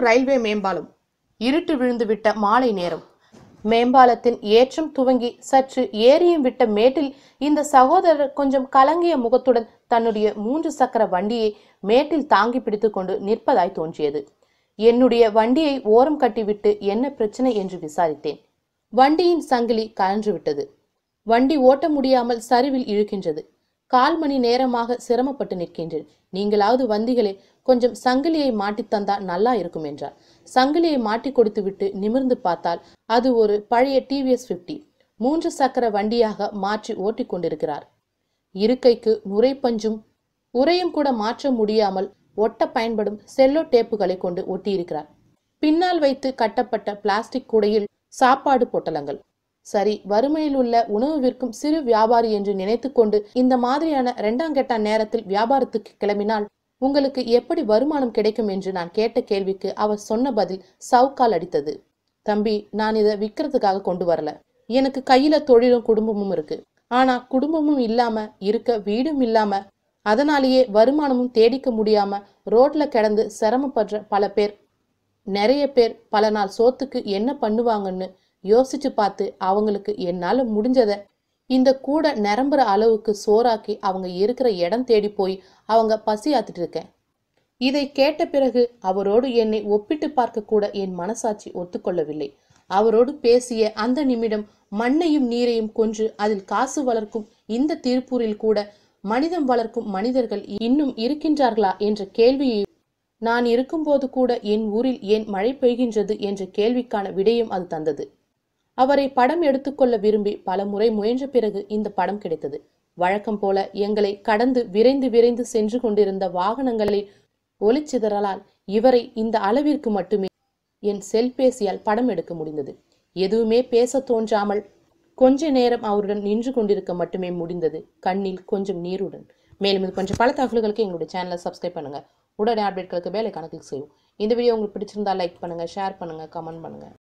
Tiruppur railway மேம்பாலம். இருட்டு விழுந்துவிட்ட மாலை நேரம். மேம்பாலத்தின் ஏற்றம் துவங்கி சற்று ஏறியும் விட்ட மேட்டில் இந்த சகோதரர் கொஞ்சம் கலங்கிய முகத்துடன் தன்னுடைய மூன்று சக்கர வண்டியை மேட்டில் தாங்கி பிடித்துக்கொண்டு நிற்பதாய் தோன்றியது. என்னுடைய வண்டியை ஓரம் கட்டிவிட்டு என்ன பிரச்சனை என்று விசாரித்தேன். வண்டியின் சங்கிலி கலன்று விட்டது. வண்டி ஓட்ட முடியாமல் சரிவில் இழுக்கின்றது. கால் மணி நேரமாக சிரமப்பட்டு நிற்கின்றேன். நீங்களாவது வந்திகளே கொஞ்சம் சங்கிலியை மாட்டித் தந்தா நல்லா இருக்கும் என்றார். சங்கிலியை மாட்டி கொடுத்துவிட்டு நிமிர்ந்து பார்த்தால் அது ஒரு பழைய டிவிஎஸ் 50 மூன்று சக்கர வண்டியாக மாற்றி ஓட்டிக் கொண்டிருக்கிறார். இருக்கைக்கு நுரைப்பஞ்சும் உரையும் கூட மாற்ற முடியாமல் ஒட்ட பயன்படும் செல்லோ டேப்புகளை கொண்டு ஒட்டியிருக்கிறார். பின்னால் வைத்து கட்டப்பட்ட பிளாஸ்டிக் கூடையில் சாப்பாடு பொட்டலங்கள். சரி வறுமையில் உள்ள உணவு விற்கும் சிறு வியாபாரி என்று நினைத்துக்கொண்டு இந்த மாதிரியான இரண்டாங்கெட்ட நேரத்தில் வியாபாரத்துக்கு கிளம்பினால் உங்களுக்கு எப்படி வருமானம் கிடைக்கும் என்று நான் கேட்ட கேள்விக்கு அவர் சொன்ன பதில் சவுக்கால் அடித்தது. தம்பி நான் இதை விற்கிறதுக்காக கொண்டு வரல. எனக்கு கையில தொழிலும் குடும்பமும் இருக்கு. ஆனா குடும்பமும் இல்லாம இருக்க வீடும் இல்லாம அதனாலேயே வருமானமும் தேடிக்க முடியாம ரோட்ல கிடந்து சிரமப்படுற பல பேர் நிறைய பேர் பல நாள் சோத்துக்கு என்ன பண்ணுவாங்கன்னு யோசிச்சு பார்த்து அவங்களுக்கு என்னால் முடிஞ்சத. இந்த கூட நிரம்புற அளவுக்கு சோறாக்கி அவங்க இருக்கிற இடம் தேடி போய் அவங்க பசியாத்திட்டு இருக்கேன். இதை கேட்ட பிறகு அவரோடு என்னை ஒப்பிட்டு பார்க்க கூட என் மனசாட்சி ஒத்துக்கொள்ளவில்லை. அவரோடு பேசிய அந்த நிமிடம் மண்ணையும் நீரையும் கொன்று அதில் காசு வளர்க்கும் இந்த திருப்பூரில் கூட மனிதம் வளர்க்கும் மனிதர்கள் இன்னும் இருக்கின்றார்களா என்ற கேள்வியை நான் இருக்கும்போது கூட என் ஊரில் ஏன் மழை பெய்கின்றது என்ற கேள்விக்கான விடையும் அது தந்தது. அவரை படம் எடுத்துக்கொள்ள விரும்பி பல முறை முயன்ற பிறகு இந்த படம் கிடைத்தது. வழக்கம் போல எங்களை கடந்து விரைந்து விரைந்து சென்று கொண்டிருந்த வாகனங்களில் ஒளிச்சிதறலால் இவரை இந்த அளவிற்கு மட்டுமே என் செல்பேசியால் படம் எடுக்க முடிந்தது. எதுவுமே பேச தோன்றாமல் கொஞ்ச நேரம் அவருடன் நின்று கொண்டிருக்க மட்டுமே முடிந்தது. கண்ணில் கொஞ்சம் நீருடன். மேலும் இது கொஞ்சம் பல தகவல்களுக்கு எங்களுடைய சேனலை சப்ஸ்கிரைப் பண்ணுங்க. உடனே அப்டேட்களுக்கு வேலை கணக்கில் செய்வோம். இந்த வீடியோ உங்களுக்கு பிடிச்சிருந்தா லைக் பண்ணுங்கள் ஷேர் பண்ணுங்கள் கமெண்ட் பண்ணுங்கள்